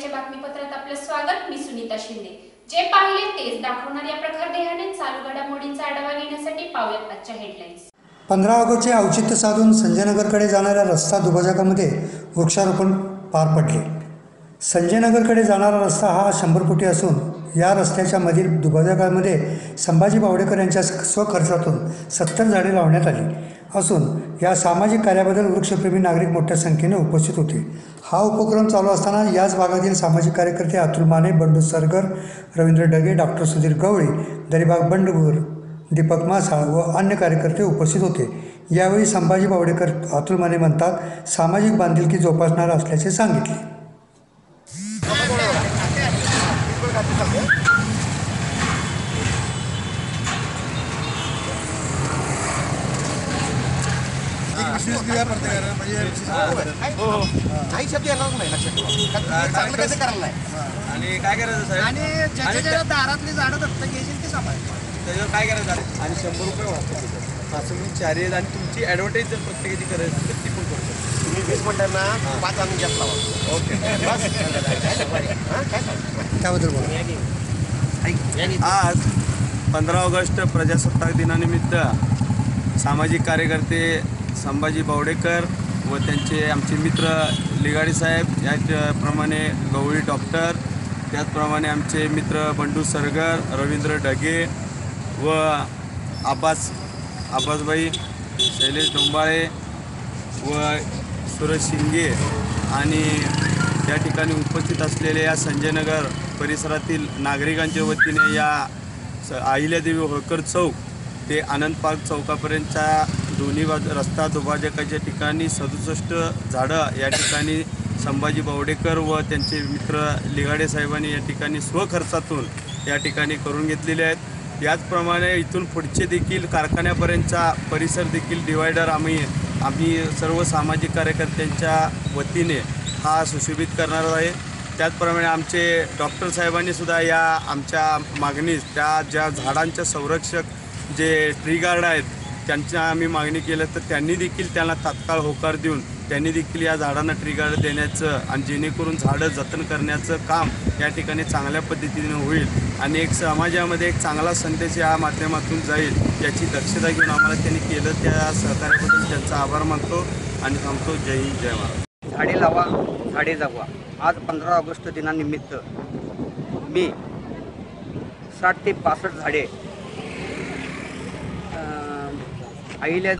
मीडियाच्या बातमीपत्रात आपलं स्वागत. मी सुनीता शिंदे. जे पाहिले तेच दाखवणार या प्रखर देहाने चालू घडामोडींचा आढावा घेण्यासाठी पाहूयात आजच्या हेडलाईन्स पंधरा ऑगस्टचे औचित्य साधून संजयनगरकडे जाणाऱ्या रस्ता दुभाजकामध्ये वृक्षारोपण पार पडले. संजयनगरकडे जाणारा रस्ता हा शंभर फुटी असून या रस्त्याच्या मधील दुभाजकामध्ये संभाजी बावडेकर यांच्या स्वखर्चातून सत्तर झाडे लावण्यात आली. असून या सामाजिक कार्याबद्दल वृक्षप्रेमी नागरिक मोठ्या संख्येने उपस्थित होते. हा उपक्रम चालू असताना याच भागातील सामाजिक कार्यकर्ते अतुल माने बंडू सरगर रवींद्र डगे डॉक्टर सुधीर गवळी दरिबाग बंडगुर दीपक मासाळ व अन्य कार्यकर्ते उपस्थित होते. यावेळी संभाजी बावडेकर अतुल माने म्हणतात सामाजिक बांधिलकी जोपासणार असल्याचे सांगितले. विशेष दिव्या प्रत्येकाला म्हणजे काही शब्द येणार नाही लक्षात ठेवा. कारण चांगलं कसं करायला नाही आणि काय करायचं साहेब? आणि ज्याच्या ज्याच्या दारातली झाडं ते सांभाळायचं त्याच्यावर काय करायचं आणि शंभर रुपये वाटतात असं मी चार आहेत आणि तुमची ॲडव्हर्टाईज जर प्रत्येकाची करायची तर ती पण करू शकतो. तुम्ही वीस मिनिटांना पाच आम्ही जास्त लावा. ओके. हां? त्याबद्दल बोला. आज पंधरा ऑगस्ट प्रजासत्ताक दिनानिमित्त सामाजिक कार्यकर्ते संभाजी बावडेकर व त्यांचे आमचे मित्र लिगाडी साहेब याचप्रमाणे गवळी डॉक्टर त्याचप्रमाणे आमचे मित्र बंडू सरगर रवींद्र डगे व आब्बास आब्बासबाई शैलेश डोंबाळे व सुरज शिंगे आणि या ठिकाणी उपस्थित असलेल्या या संजयनगर परिसरातील नागरिकांच्या वतीने या स अहिल्यादेवी होळकर चौक ते आनंद पार्क चौकापर्यंतच्या दोन्ही बाज रस्ता दुभाजकाच्या ठिकाणी सदुसष्ट झाडं या ठिकाणी संभाजी बावडेकर व त्यांचे मित्र लिगाडे साहेबांनी या ठिकाणी स्वखर्चातून या ठिकाणी करून घेतलेले आहेत. याचप्रमाणे इथून पुढचे देखील कारखान्यापर्यंतचा परिसर देखील डिवायडर आम्ही आम्ही सर्व सामाजिक कार्यकर्त्यांच्या वतीने हा सुशोभित करणार आहे. त्याचप्रमाणे आमचे डॉक्टर साहेबांनी सुद्धा या आमच्या मागणीस त्या ज्या झाडांच्या संरक्षक जे ट्री गार्ड आहेत त्यांच्या आम्ही मागणी केलं तर त्यांनी देखील त्यांना तात्काळ होकार देऊन त्यांनी देखील या झाडांना ट्री देण्याचं आणि जेणेकरून झाडं जतन करण्याचं काम या ठिकाणी चांगल्या पद्धतीने होईल आणि एक समाजामध्ये एक चांगला संदेश या माध्यमातून जाईल याची दक्षता घेऊन आम्हाला त्यांनी केलं. त्या सहकार्याबद्दल त्यांचा आभार मानतो आणि सांगतो जय हिंद जय महाराज झाडे लावा झाडे जगवा. आज पंधरा ऑगस्ट दिनानिमित्त मी साठ ते पासष्ट झाडे Águilas